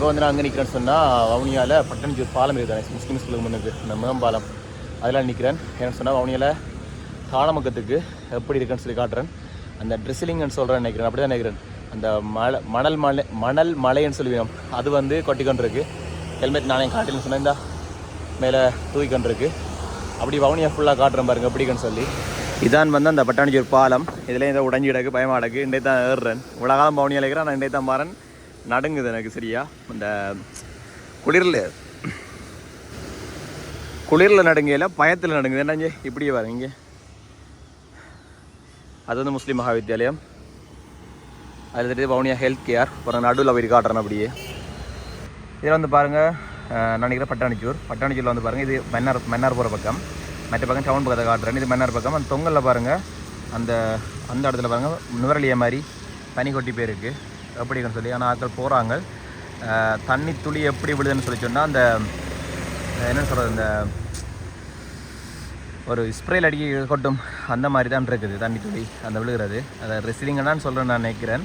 இப்போ வந்து நான் அங்கே நிற்கிறேன்னு சொன்னால் வவுனியாவில் பட்டன்ஜூர் பாலம் இருக்குது முஸ்லீம் ஸ்கூலுக்கு முன்னுக்கு இந்த மேம்பாலம் அதெல்லாம் நிற்கிறேன் ஏன்னு சொன்னால் வவுனியாவில் காலமக்கத்துக்கு எப்படி இருக்குன்னு சொல்லி காட்டுறேன். அந்த ட்ரெஸ்ஸிலிங்னு சொல்கிறேன் நினைக்கிறேன். அப்படி தான் நினைக்கிறேன். அந்த மலை மணல் மலை மணல் மலைன்னு சொல்லுவோம் அது வந்து கொட்டிக்கொண்டிருக்கு. ஹெல்மெட் நானே காட்டின்னு சொன்னேன் இந்தா மேலே தூக்கிக்கொண்டிருக்கு. அப்படி வவுனியா ஃபுல்லாக காட்டுறேன் பாருங்க எப்படிக்குன்னு சொல்லி. இதான் வந்து அந்த பட்டாணிச்சூர் பாலம். இதில் இதை உடஞ்சி கிடக்கு பயமா கிடக்கு. தான் ஏறுறேன். இவ்வளோ காலம் இருக்கிறேன் நான் இன்றைக்கு தான் மாறன். நடுங்குது எனக்கு சரியா? இந்த குளிரில். குளிரில் நடுங்கையில் பயத்தில் நடுங்குது. என்னங்க? இப்படியே பாருங்க இங்கே. அது வந்து முஸ்லீம் மகா வித்யாலயம் அதில் தெரியுது வவுனியா ஹெல்த் கேர் அப்புறம் நடுவில் போய் காட்டுறேன் அப்படியே. இதில் வந்து பாருங்கள் நினைக்கிறேன் பட்டாணிச்சூர் பட்டாணிச்சூரில் வந்து பாருங்கள் இது மன்னார் மன்னார் போகிற பக்கம். மற்ற பக்கம் டவுன் பக்கத்தை காட்டுறேன். இது மன்னார் பக்கம். அந்த தொங்கலில் பாருங்கள் அந்த அந்த இடத்துல பாருங்கள் நுவரலிய மாதிரி பனி கொட்டி போயிருக்கு எப்படின்னு சொல்லி ஆனால் ஆட்கள் போகிறாங்க தண்ணி துளி எப்படி விழுதுன்னு சொல்லி சொன்னால் அந்த என்ன சொல்கிறது இந்த ஒரு ஸ்ப்ரேல அடிக்க கொட்டும் அந்த மாதிரி தான் இருக்குது தண்ணி துளி அந்த விழுகிறது. அதை ரெசிலிங்கன்னு சொல்கிறேன் நான் நினைக்கிறேன்.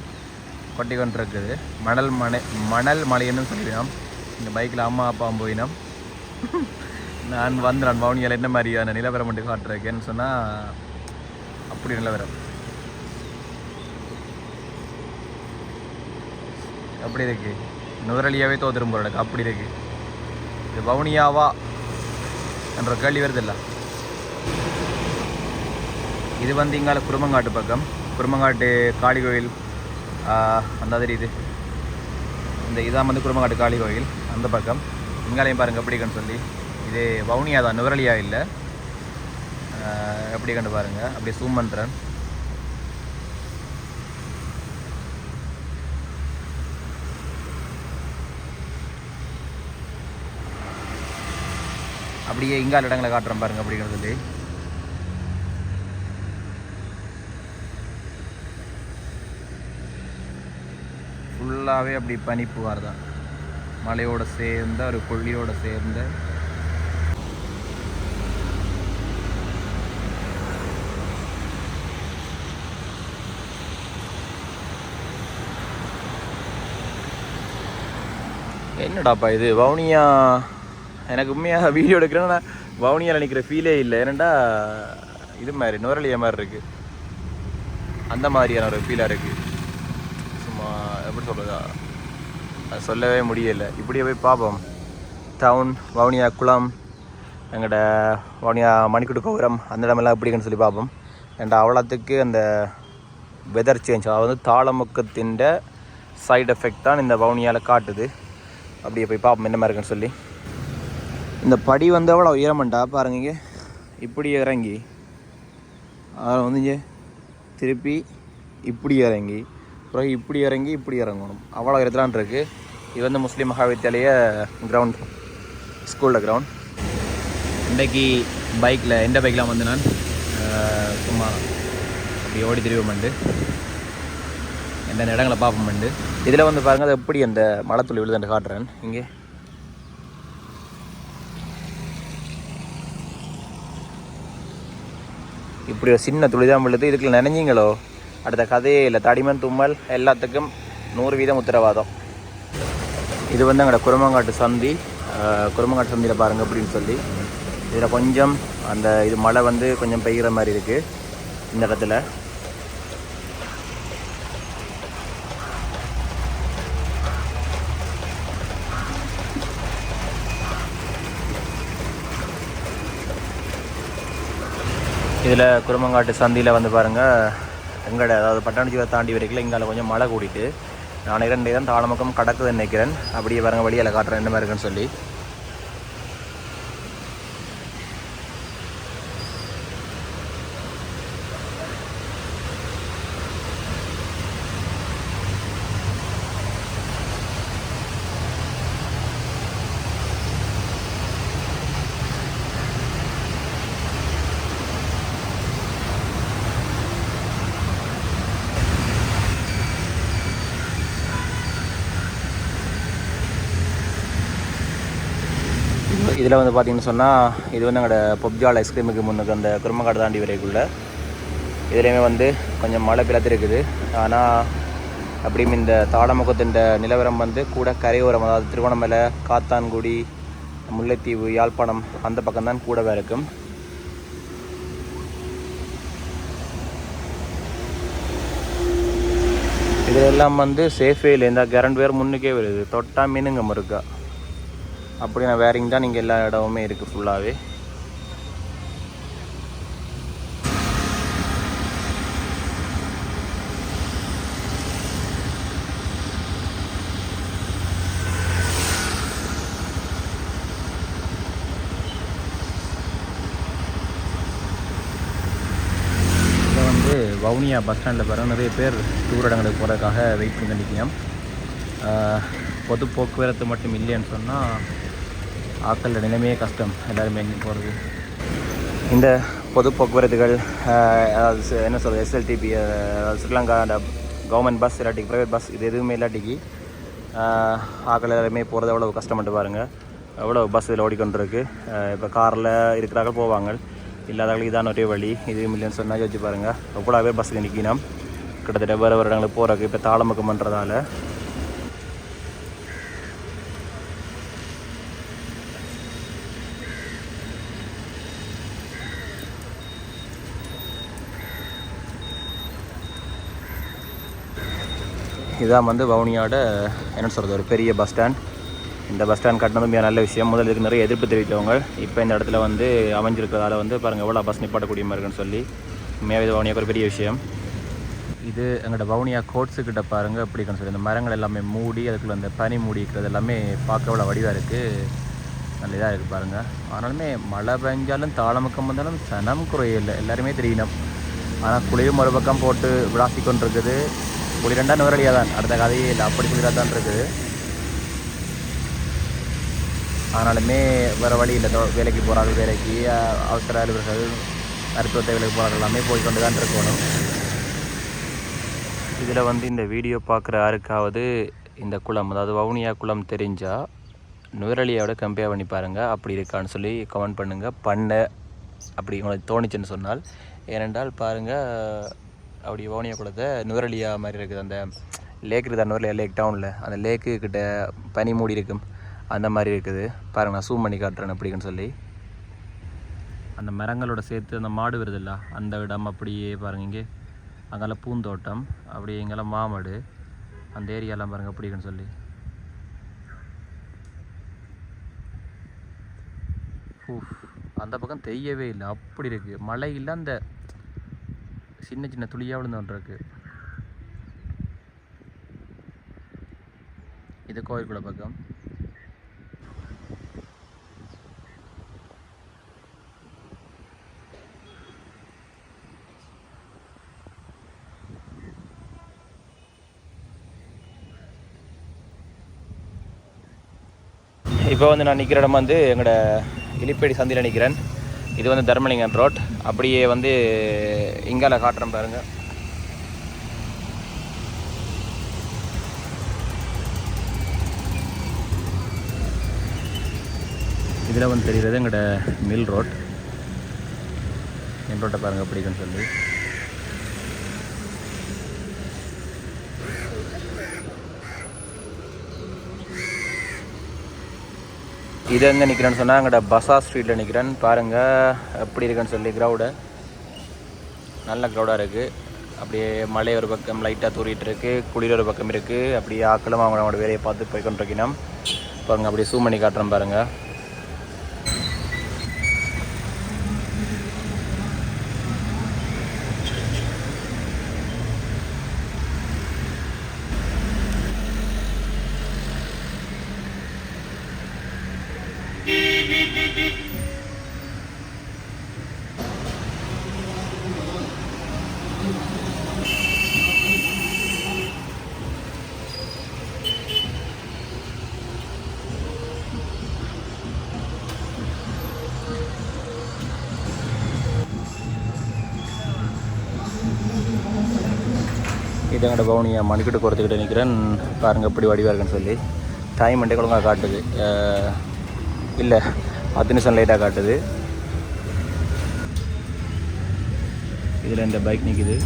கொட்டி கொண்டு இருக்குது மணல் மலை மணல் மலைன்னு சொல்லிடுவோம் இந்த பைக்கில் அம்மா அப்பா போயினோம். நான் வந்து நான் வவுனியால் என்ன மாதிரியான நிலவரம் மட்டும் காட்டுறேன்னு சொன்னால் அப்படி நிலவரம். அப்படி இருக்கு. நுவரலியாவே தோத்துரும் போல அப்படி இருக்கு. இது வவுனியாவா என்ற கேள்வி வருதில்ல. இது வந்து இங்கால குருமங்காட்டு பக்கம். குருமங்காட்டு காளி கோயில் அந்த மாதிரி இது. இந்த இதான் வந்து குருமங்காட்டு காளி கோயில் அந்த பக்கம். இங்காலையும் பாருங்க எப்படி கண்டு சொல்லி. இது வவுனியா தான் நுவரலியா இல்லை. எப்படி கண்டு பாருங்க. அப்படியே சூம் அப்படியே இங்கால இடங்களை காட்டுறேன் பாருங்க அப்படிங்கிறது சொல்லி. ஃபுல்லாகவே அப்படி பனிப்புவார் தான் மலையோட சேர்ந்த ஒரு கொள்ளியோட சேர்ந்த. என்னடாப்பா இது? வவுனியா எனக்கு உண்மையாக வீடியோ எடுக்கிறேன்னா வவுனியால் நிற்கிற ஃபீலே இல்லை. ஏன்னாண்டா இது மாதிரி நுரலிய மாதிரி இருக்குது அந்த மாதிரியான ஒரு ஃபீலாக இருக்குது சும்மா எப்படி சொல்கிறதா அது சொல்லவே முடியலை. இப்படியே போய் பார்ப்போம். டவுன் வவுனியா குளம் எங்கள்கிட்ட வவுனியா மணிக்கூட்டு கோபுரம் அந்த இடமெல்லாம் எப்படின்னு சொல்லி பார்ப்போம். ஏன்டா அவ்வளோத்துக்கு அந்த வெதர் சேஞ்ச் அதாவது வந்து தாளமுக்கத்தின் சைடு எஃபெக்ட் தான் இந்த வவுனியாவில் காட்டுது. அப்படியே போய் பார்ப்போம் என்ன மாதிரி இருக்குன்னு சொல்லி. இந்த படி வந்து அவ்வளோ உயரமாட்டா பாருங்க இங்கே. இப்படி இறங்கி. அதில் வந்து இங்கே திருப்பி இப்படி இறங்கி. அப்புறம் இப்படி இறங்கி இப்படி இறங்கணும். அவ்வளோ இடத்துலான் இருக்கு. இது வந்து முஸ்லீம் மகாவித்யாலய கிரவுண்ட் ஸ்கூலில் கிரவுண்ட் இன்றைக்கு பைக்கில் எந்த பைக்லாம் வந்து நான் சும்மா அப்படி ஓடி திரிவோம்ண்டு எந்தெந்த இடங்களை பார்ப்போம்ண்டு இதில் வந்து பாருங்கள் அது எப்படி அந்த மலைத்துளி விழுதுன்னு காட்டுறேன். இங்கே. இப்படி ஒரு சின்ன துளிதான் விழுது. இதுக்குள்ள நினைஞ்சிங்களோ? அடுத்த கதையே இல்லை. தடிமன் தும்மல் எல்லாத்துக்கும் நூறு வீதம் உத்தரவாதம். இது வந்து எங்களோட குருமங்காட்டு சந்தி. அஹ், குருமங்காட்டு சந்தியில் பாருங்க அப்படின்னு சொல்லி. இதில் கொஞ்சம் அந்த இது மழை வந்து கொஞ்சம் பெய்கிற மாதிரி இருக்குது இந்த இடத்துல. இதில் குருமங்காட்டு சந்தியில் வந்து பாருங்கள் எங்கடை அதாவது பட்டாணிச்சுவை தாண்டி வரைக்கும் இங்கால கொஞ்சம் மழை கூடிட்டு நான் இரண்டு தான் தாளமக்கம் கடக்குதுன்னு நினைக்கிறேன். அப்படியே பாருங்கள் வழியில் காட்டுறேன் என்ன மாதிரி இருக்குன்னு சொல்லி. இதில் வந்து பார்த்தீங்கன்னு சொன்னால் இது வந்து எங்களோட பொப்ஜால் ஐஸ்கிரீமுக்கு முன்னுக்கு அந்த குருமக்காடு தாண்டி வரைக்குள்ள. இதுலேயுமே வந்து கொஞ்சம் மழை பிளத்திருக்குது. ஆனால் அப்படியும் இந்த தாளமுகத்தின் நிலவரம் வந்து கூட கரையோரம் அதாவது திருவண்ணாமலை காத்தான்குடி முல்லைத்தீவு யாழ்ப்பாணம் அந்த பக்கம்தான் கூடவே இருக்கும். இதெல்லாம் வந்து சேஃபே இல்லை. இந்த கரண்ட் வேர் முன்னுக்கே வருது. தொட்டா மீனுங்க மறுக்கா. அப்படின்னா வேரிங் தான் நீங்கள் எல்லா இடமுமே இருக்குது ஃபுல்லாகவே வந்து வவுனியா பஸ் ஸ்டாண்டில் பாருங்க நிறைய பேர் டூர் இடங்களுக்கு போகிறதுக்காக வெயிட் பண்ணி நிற்கணும் பொது போக்குவரத்து மட்டும் இல்லைன்னு சொன்னால் ஆக்களோட நிலைமையே கஷ்டம். எல்லாருமே எங்கே போகிறது இந்த பொது போக்குவரத்துகள் அதாவது என்ன சொல்கிறது எஸ்எல்டிபி ஸ்ரீலங்கா அந்த கவர்மெண்ட் பஸ் இல்லாட்டிக்கு ப்ரைவேட் பஸ் இது எதுவுமே இல்லாட்டிக்கு ஆக்கள் எல்லாருமே போகிறது எவ்வளோ கஷ்டப்பட்டு பாருங்கள் எவ்வளோ பஸ் இதில் ஓடிக்கொண்டிருக்கு. இப்போ காரில் இருக்கிறாங்க போவாங்க. இல்லாதவங்களுக்கு இதான ஒரே வழி. இது மில்லியன் சொன்னால் யோசிச்சு பாருங்கள் எவ்வளோ பேர் பஸ்ஸுக்கு நிற்கணும் கிட்டத்தட்ட வேறு வருடங்களுக்கு இடங்களுக்கு போகிறதுக்கு இப்போ தாளமுக்கம் பண்ணுறதால இதான் வந்து வவுனியாவோட என்ன சொல்கிறது ஒரு பெரிய பஸ் ஸ்டாண்ட் இந்த பஸ் ஸ்டாண்ட் கட்டினதும் மிக நல்ல விஷயம். முதல்ல இதுக்கு நிறைய எதிர்ப்பு தெரிவித்தவங்க. இப்போ இந்த இடத்துல வந்து அமைஞ்சிருக்கிறதால வந்து பாருங்கள் எவ்வளோ பஸ் நிப்பாட்டக்கூடிய மாதிரி இருக்குன்னு சொல்லி உண்மையாகவே இது வவுனியாவுக்கு ஒரு பெரிய விஷயம். இது எங்களோட வவுனியா கோட்ஸுக்கிட்ட பாருங்கள் எப்படி இருக்குன்னு சொல்லி. இந்த மரங்கள் எல்லாமே மூடி அதுக்குள்ளே அந்த பனி மூடி இருக்கிறது எல்லாமே பார்க்க எவ்வளோ வடிவாக இருக்குது நல்ல இதாக இருக்குது பாருங்கள் ஆனாலுமே மழை பெஞ்சாலும் தாளமுக்கம் வந்தாலும் சனம் குறையில்லை எல்லாருமே தெரியணும். ஆனால் குளிர் மறுபக்கம் போட்டு விளாசி குளிரண்டா நுவரலியாக தான் அடுத்த கதையே இல்லை அப்படி குளிராக தான் இருக்குது. ஆனாலுமே வேறு வழி இல்லை. வேலைக்கு போகிறாங்க வேலைக்கு. அவசர அலுவலர்கள் மருத்துவத்தை வேலைக்கு போகிறாங்க எல்லாமே போய்கொண்டு தான் இருக்கணும். இதில் வந்து இந்த வீடியோ பார்க்குற யாருக்காவது இந்த குளம் அதாவது வவுனியா குளம் தெரிஞ்சால் நுவரலியோட கம்பேர் பண்ணி பாருங்கள் அப்படி இருக்கான்னு சொல்லி கமெண்ட் பண்ணுங்கள் பண்ண. அப்படி உங்களுக்கு தோணுச்சுன்னு சொன்னால். ஏனென்றால் பாருங்கள் அப்படி வவுனியா குளத்தை நுவரலியா மாதிரி இருக்குது. அந்த லேக் இருக்குது நுவரலியா லேக் டவுனில் அந்த லேக்கு கிட்ட பனி மூடி இருக்கும். அந்த மாதிரி இருக்குது. பாருங்க நான் சூம் பண்ணி காட்டுறேன் அப்படிங்கன்னு சொல்லி. அந்த மரங்களோட சேர்த்து அந்த மாடு வருதுல்ல அந்த இடம் அப்படியே பாருங்க இங்கே. அங்கெல்லாம் பூந்தோட்டம் அப்படியே இங்கெல்லாம் மாமடு. அந்த ஏரியாலாம் பாருங்கள் அப்படிங்கன்னு சொல்லி. அந்த பக்கம் தெரியவே இல்லை. அப்படி இருக்குது மழை இல்லை அந்த சின்ன சின்ன துளியாக விழுந்துருக்கு ஒன்று இது கோயில்குள்ள பக்கம். இப்போ வந்து நான் நிற்கிற இடம் வந்து எங்களோட இலிப்பேடி சந்தியில் நிற்கிறேன். இது வந்து தர்மலிங்கம் ரோட். அப்படியே வந்து இங்கால காட்டுறேன் பாருங்க. இதில் வந்து தெரிகிறது எங்களோட மில் ரோட் மில் ரோட்டை பாருங்கள் பிடிக்குன்னு சொல்லி. இது எங்கே நிற்கிறேன்னு சொன்னால் அங்கே பசா ஸ்ட்ரீட்டில் நிற்கிறேன் பாருங்கள் எப்படி இருக்குன்னு சொல்லி க்ரௌடு நல்ல க்ரௌடாக இருக்குது அப்படியே மழை ஒரு பக்கம் லைட்டாக தூரிட்டு இருக்குது குளிர் ஒரு பக்கம் இருக்குது அப்படியே ஆக்களும் அவங்க அவங்களோட வேலையை பார்த்து போய் கொண்டிருக்கணும் பாருங்கள் அப்படியே சூம் பண்ணி காட்டுறேன் பாருங்கள் இதங்கட பவுனியை மணிக்கிட்டு குறைச்சிக்கிட்டு நிற்கிறேன். பாருங்கள் இப்படி வடிவாக இருக்குன்னு சொல்லி. டைம் மண்டே கொழுங்காக காட்டுது. இல்லை பத்து நிமிஷம் லேட்டாக காட்டுது. இதில் இந்த பைக் நிற்கிது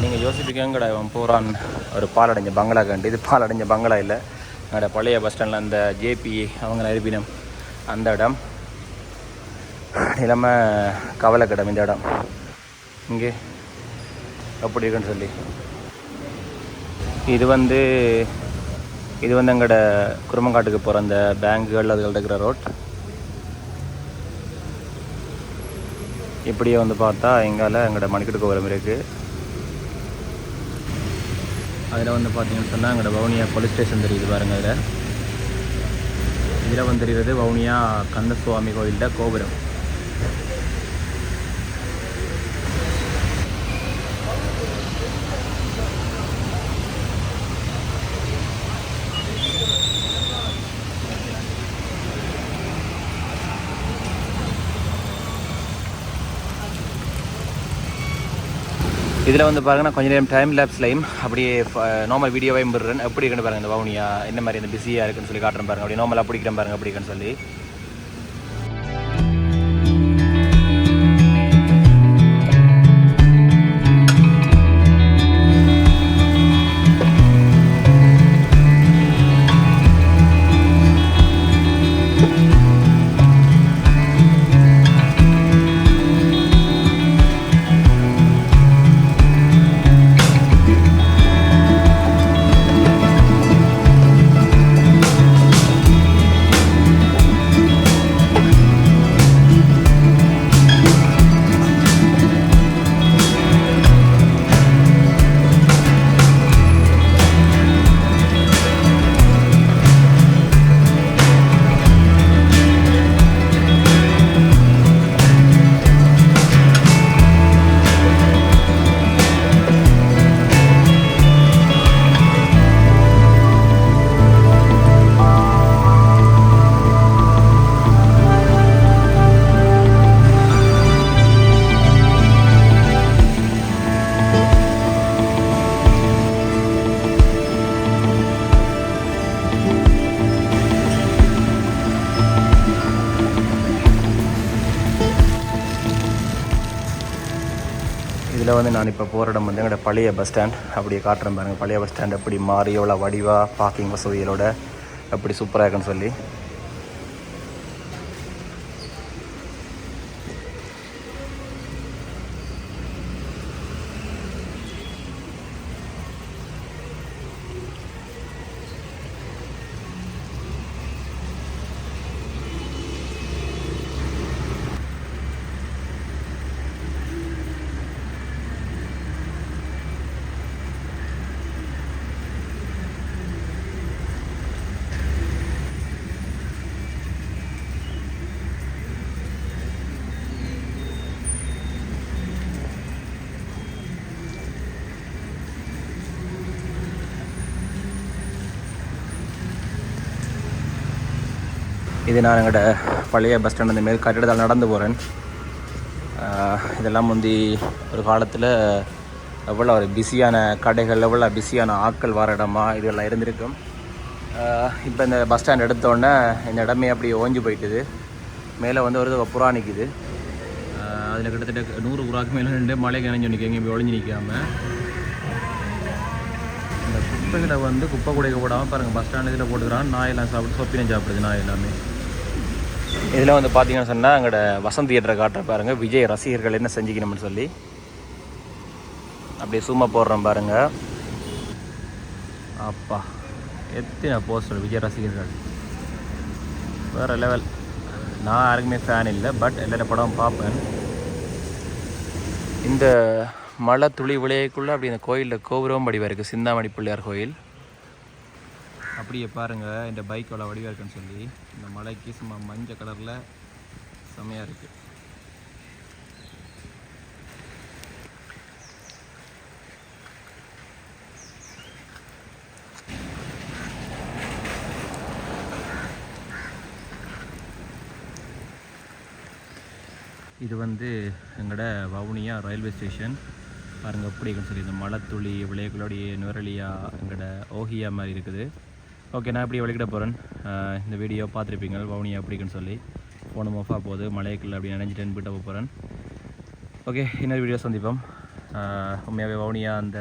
நீங்கள் யோசிப்பீங்க கடை போகிறான் ஒரு பாலடைஞ்ச பங்களா கண்டு. இது பாலடைஞ்ச பங்களா இல்லை. என்னோடய பழைய பஸ் ஸ்டாண்டில் அந்த ஜேபி அவங்க இருப்பினம் அந்த இடம். நிலைமை கவலைக்கிடம் இந்த இடம். இங்கே அப்படி இருக்குன்னு சொல்லி. இது வந்து இது வந்து எங்களோட குருமங்காட்டுக்கு போகிற அந்த பேங்குகள் அதுகள் இருக்கிற ரோட் இப்படியே வந்து பார்த்தா எங்கால எங்களோட மணிக்கட்டு கோபுரம் இருக்குது அதில் வந்து பார்த்தீங்கன்னு சொன்னால் எங்களோட வவுனியா போலீஸ் ஸ்டேஷன் தெரியுது பாருங்கள் அதில் இதில் வந்து தெரிகிறது வவுனியா கந்தசுவாமி கோயிலில் கோபுரம். இதில் வந்து பாருங்கன்னா கொஞ்ச நேரம் டைம் லேப்ஸ்லையும் அப்படியே நார்மல் வீடியோவே விடுறேன். எப்படி இருக்குன்னு பாருங்கள் இந்த வவுனியா என்ன மாதிரி இந்த பிஸியாக இருக்குன்னு சொல்லி காட்டுறேன் பாருங்க. அப்படியே நார்மலாக பிடிக்கிறேன் பாருங்க அப்படி இருக்குன்னு சொல்லி. இதில் வந்து நான் இப்போ போகிற இடம் வந்து எங்களோட பழைய பஸ் ஸ்டாண்ட் அப்படியே காட்டுறேன் பாருங்கள் பழைய பஸ் ஸ்டாண்ட் எப்படி மாறி எவ்வளோ வடிவாக பார்க்கிங் வசதிகளோட எப்படி சூப்பராக இருக்குன்னு சொல்லி. இது நான் எங்கள்கிட்ட பழைய பஸ் ஸ்டாண்ட் இந்த மாரி கட்டிடத்தால் நடந்து போகிறேன் இதெல்லாம் முந்தி ஒரு காலத்தில் எவ்வளோ ஒரு பிஸியான கடைகள் எவ்வளோ பிஸியான ஆட்கள் வர இடமா இதெல்லாம் இருந்திருக்கும். இப்போ இந்த பஸ் ஸ்டாண்ட் எடுத்தோடனே இந்த இடமே அப்படி ஓஞ்சி போயிட்டுது. மேலே வந்து ஒரு புறா நிற்குது அதில் கிட்டத்தட்ட நூறு புறாக்கு மேலே ரெண்டு மழை கிணஞ்சு நிற்க எங்கேயும் ஒழிஞ்சு நிற்காமல் இந்த குப்பைகளை வந்து குப்பை குடைக்க போடாமல் பாருங்கள் பஸ் ஸ்டாண்ட் இதில் போட்டுக்கிறான் நாயெல்லாம் சாப்பிட்டு சொப்பினம் சாப்பிடுது நாய் எல்லாமே. இதில் வந்து பார்த்தீங்கன்னு சொன்னால் அங்கோட வசந்த் தியேட்டரை காட்டுற பாருங்க. விஜய் ரசிகர்கள் என்ன செஞ்சுக்கணும்னு சொல்லி. அப்படியே சும்மா போடுறோம் பாருங்க. அப்பா எத்தனை போஸ்டர் விஜய் ரசிகர்கள். வேறு லெவல் நான் யாருக்குமே ஃபேன் இல்லை பட் எல்லா படம் பார்ப்பேன். இந்த மழை துளி விளையக்குள்ளே அப்படி இந்த கோயிலில் கோபுரம் வடிவாக இருக்குது சிந்தாமணி பிள்ளையார் கோயில். அப்படியே பாருங்கள் இந்த பைக் எவ்வளோ வடிவாக இருக்குன்னு சொல்லி. இந்த மலைக்கு சும்மா மஞ்சள் கலரில் செம்மையாக இருக்குது இது வந்து எங்களோட வவுனியா ரயில்வே ஸ்டேஷன் பாருங்க எப்படி இருக்குன்னு சொல்லி. இந்த மலைத்துளி விளையக்களோடைய நுரலியா எங்களோட ஓஹியா மாதிரி இருக்குது. ஓகே நான் இப்படி வெளிக்கிட போகிறேன் இந்த வீடியோ பார்த்துருப்பீங்க வவுனியா அப்படின்னு சொல்லி. ஃபோனு மோஃபாக போகுது மலைக்குள்ள அப்படி நினைஞ்சிட்டு போயிட்டு போகிறேன் ஓகே இன்னொரு வீடியோ சந்திப்போம். உண்மையாகவே வவுனியா அந்த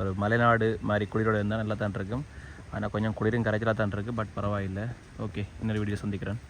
ஒரு மலைநாடு மாதிரி குளிரோடு இருந்தால் நல்லா தான் இருக்கும். ஆனால் கொஞ்சம் குளிரும் கரைச்சலாக தான் இருக்குது பட் பரவாயில்லை. ஓகே இன்னொரு வீடியோ சந்திக்கிறேன்.